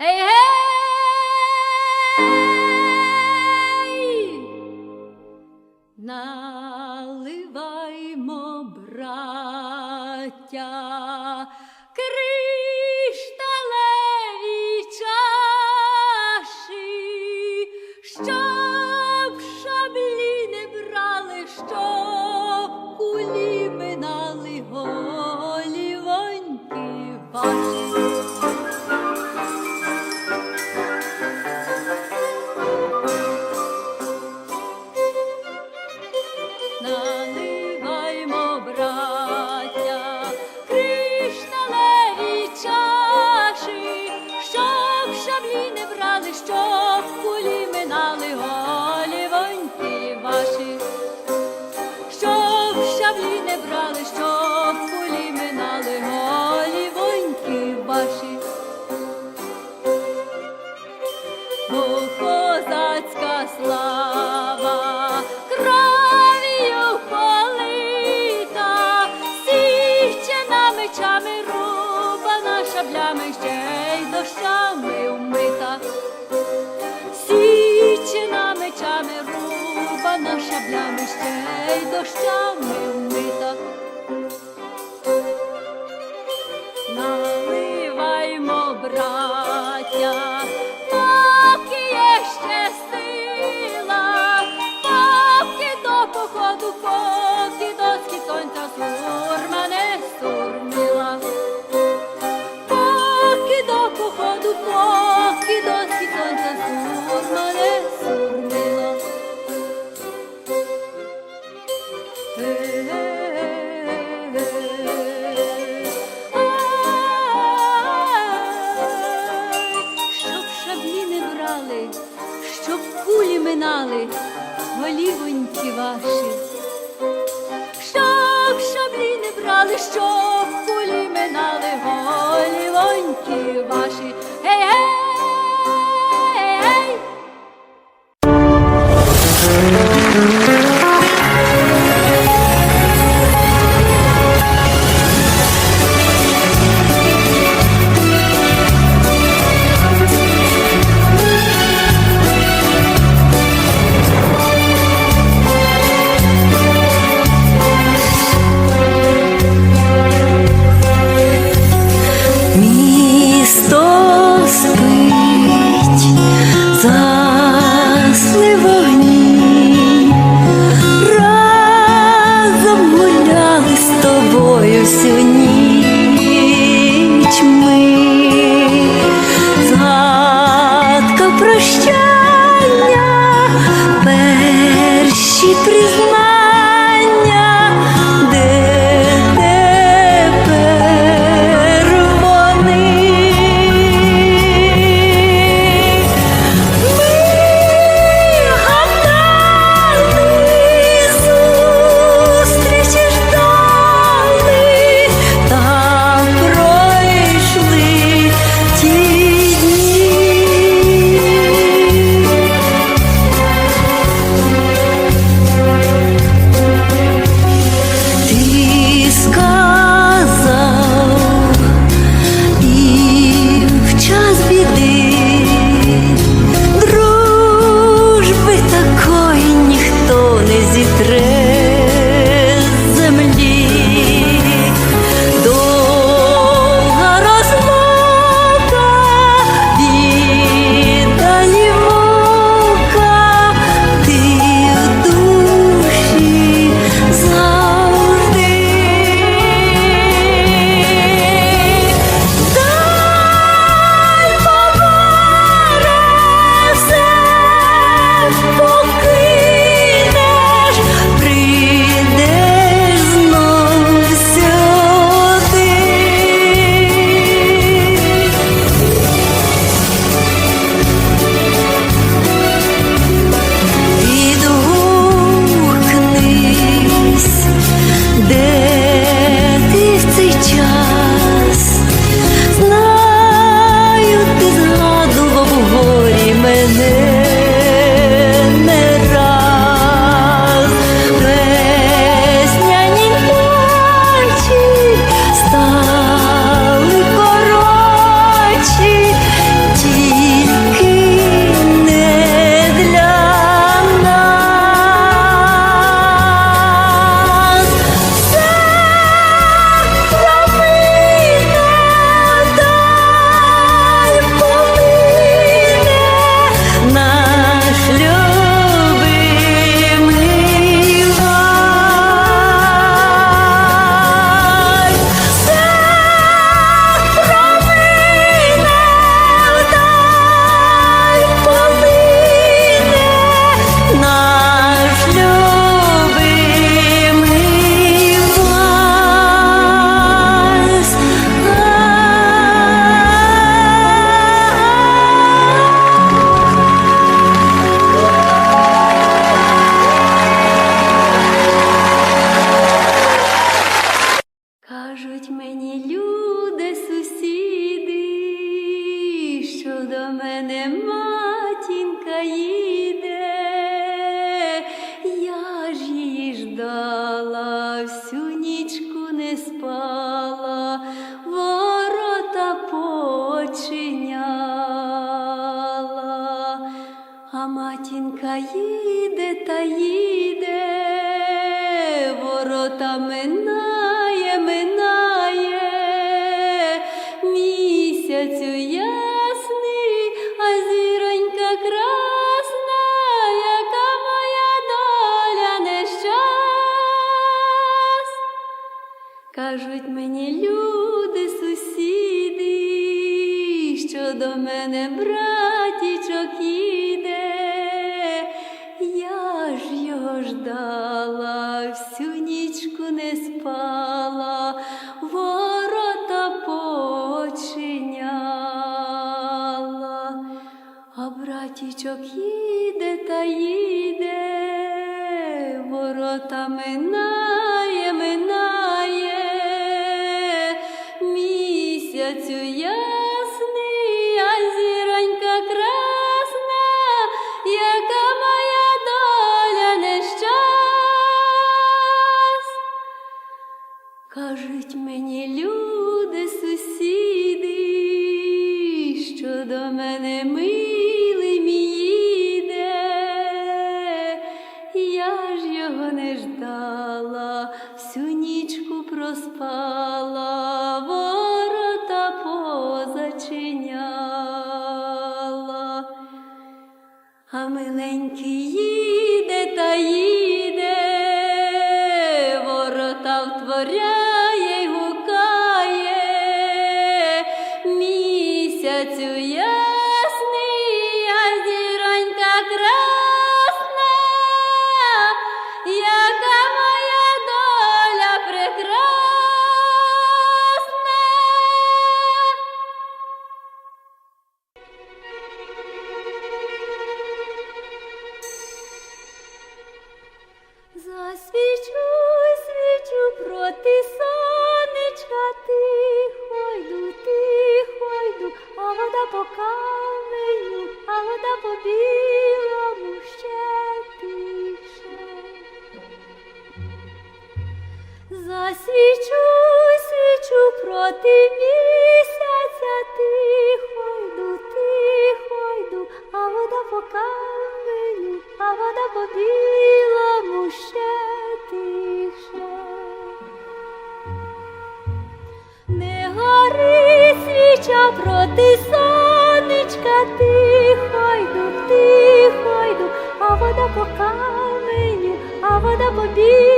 Гей, гей! Наливаймо, браття, брали, щоб кулі минали голівоньки ваші. Бо козацька слава кров'ю полита, січена мечами рубана, шаблями ще й дощами вмита. Січена мечами рубана, шаблями ще й дощами вмита. Браття, поки є ще сила, поки до походу, поки до схід сонця сурма не сурміла. Поки до походу, поки до схід сонця сурма не місто спить, засливає. їде та їде, ворота минає, минає, місяцю ясний, а зіронька красна, яка моя доля нещас. Кажуть мені люди. ti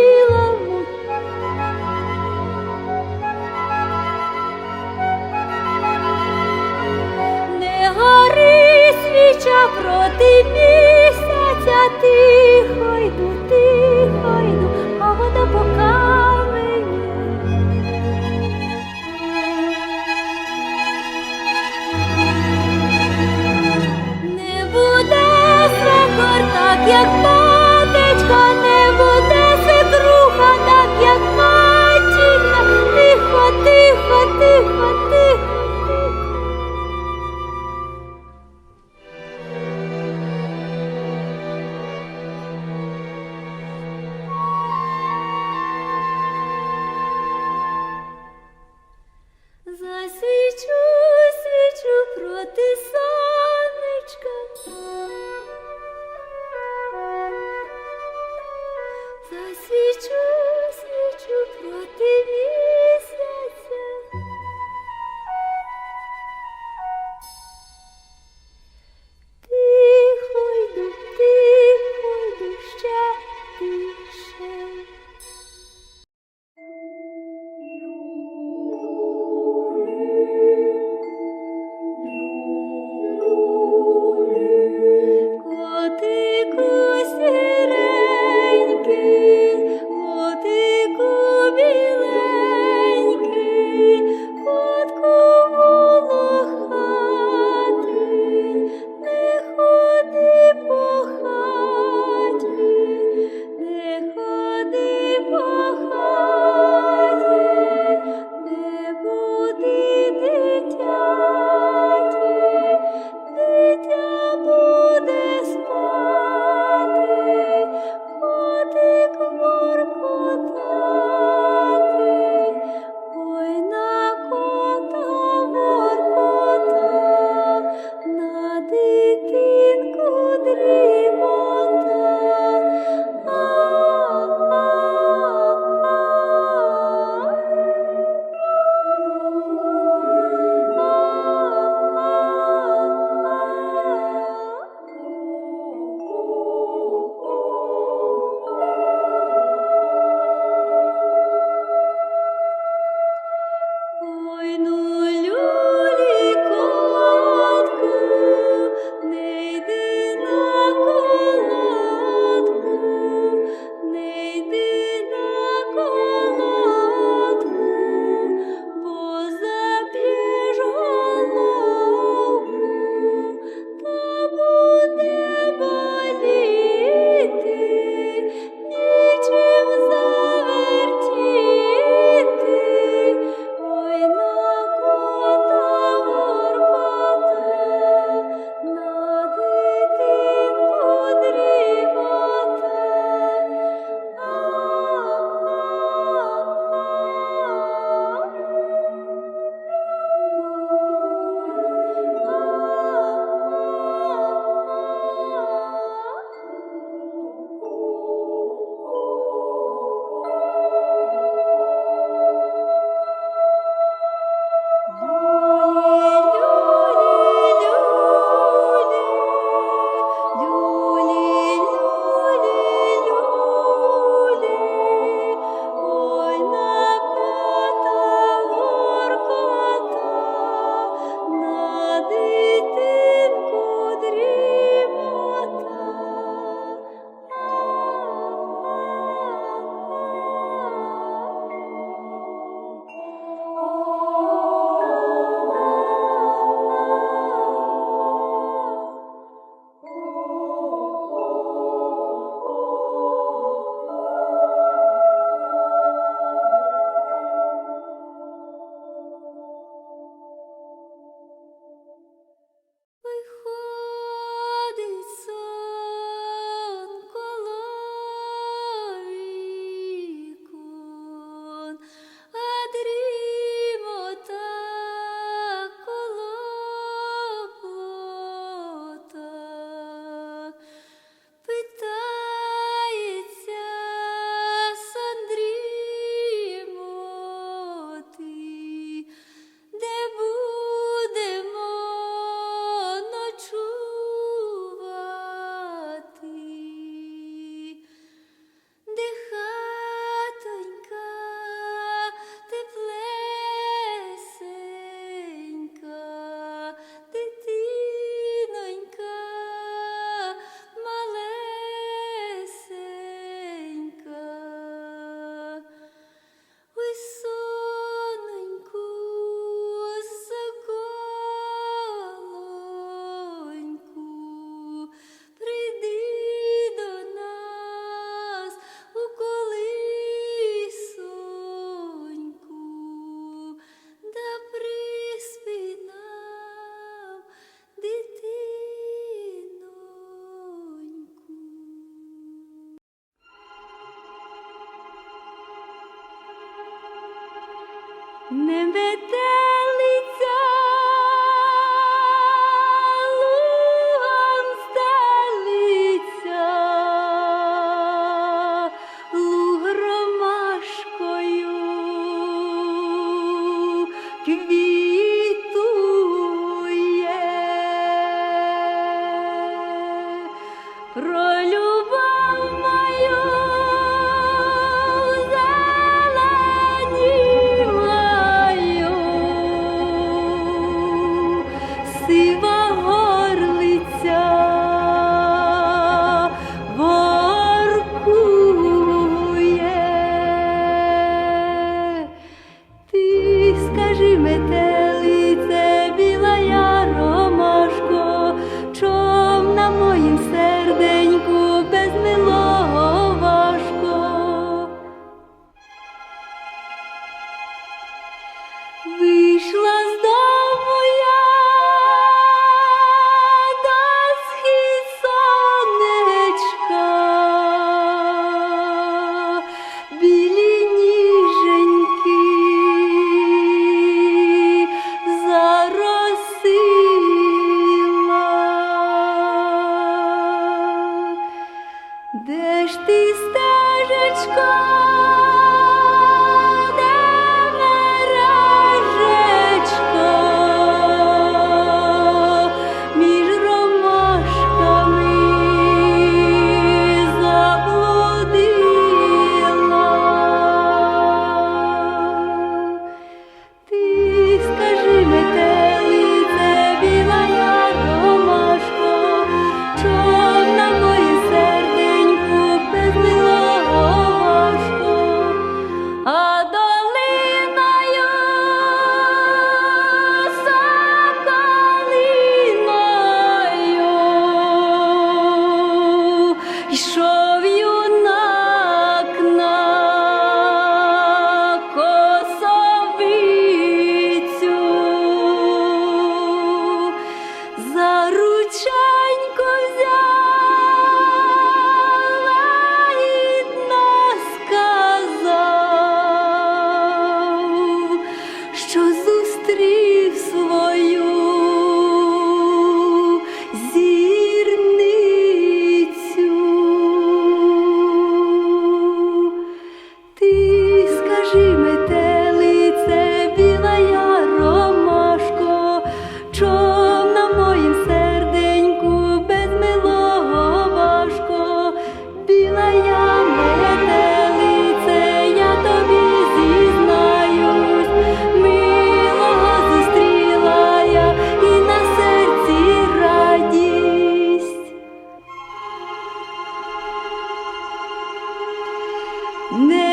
Ne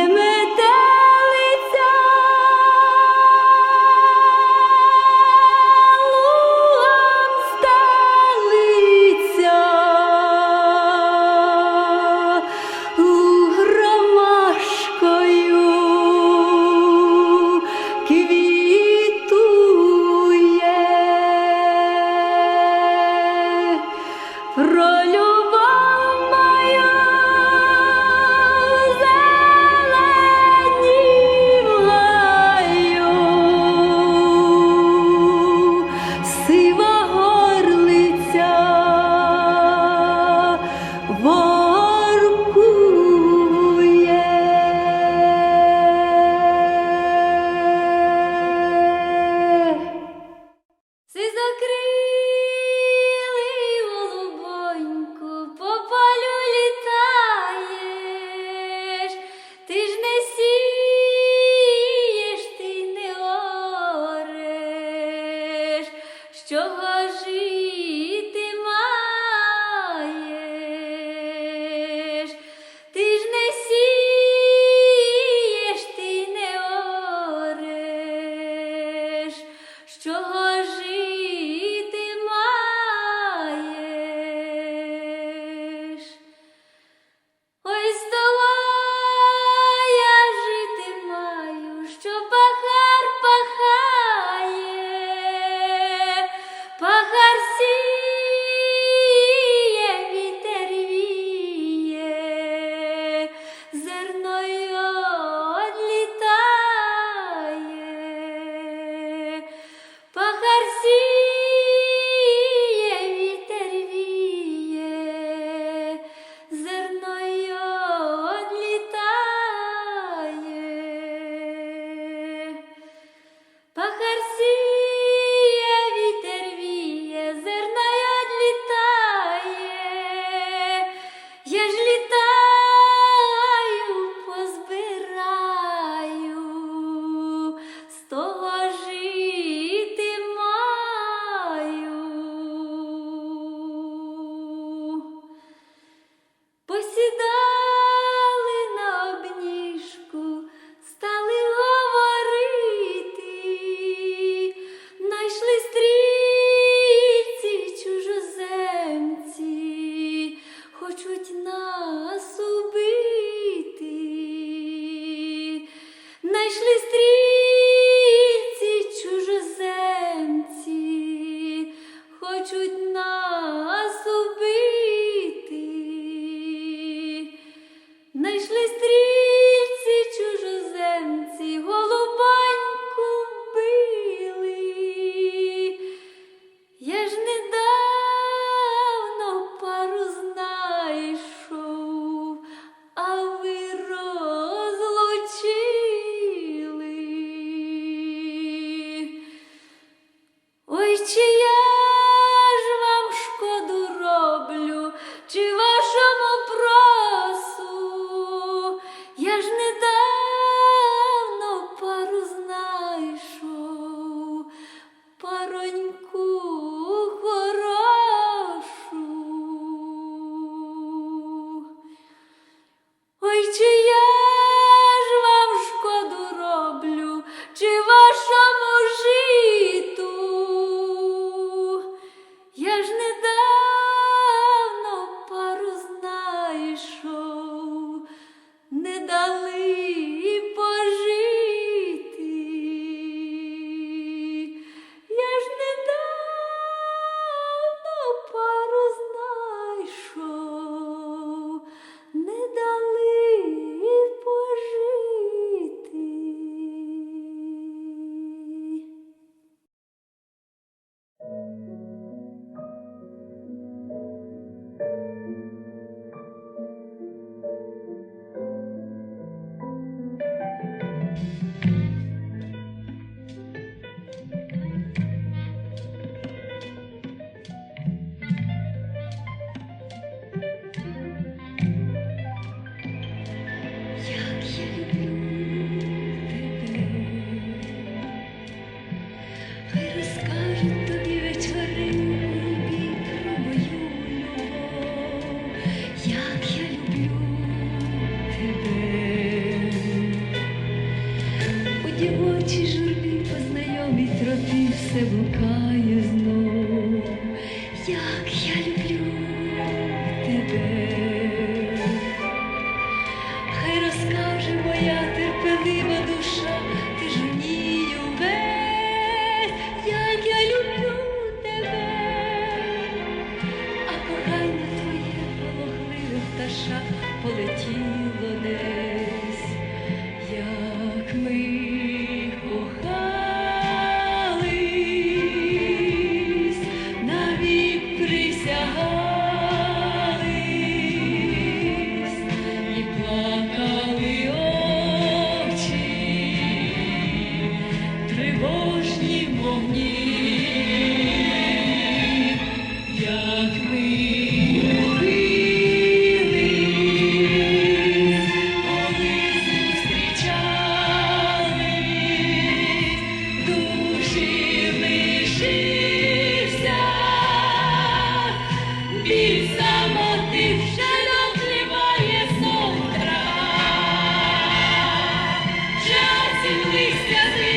Yes,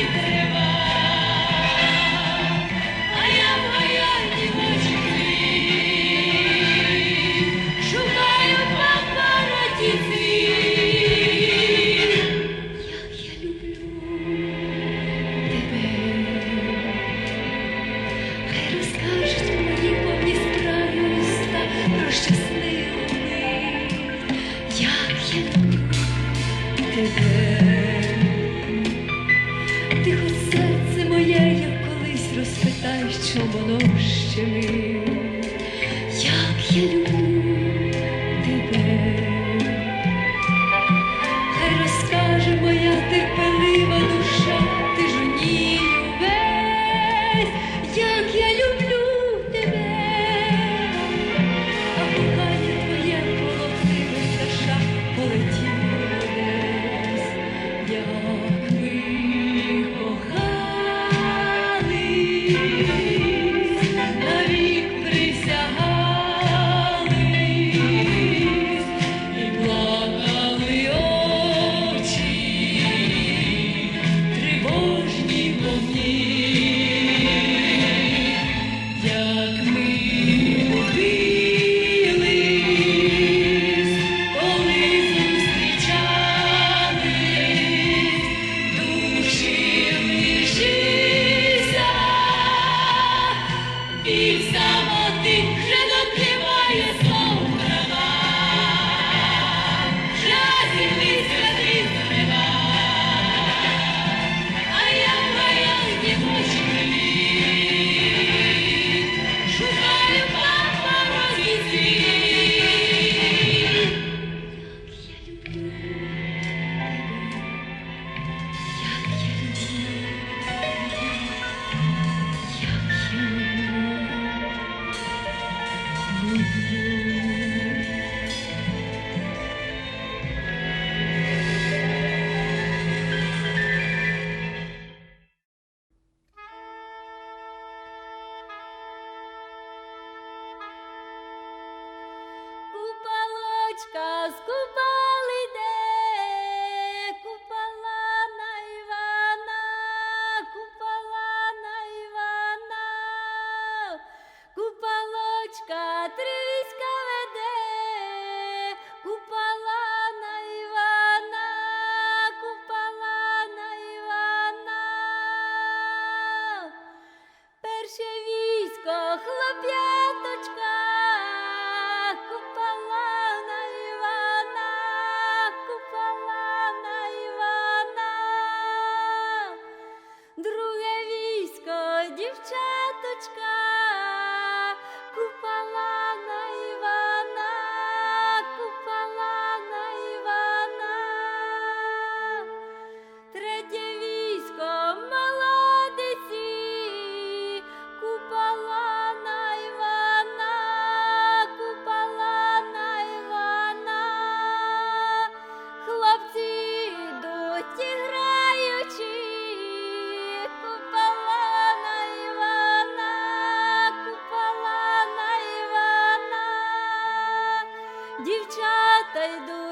Дівчата йдуть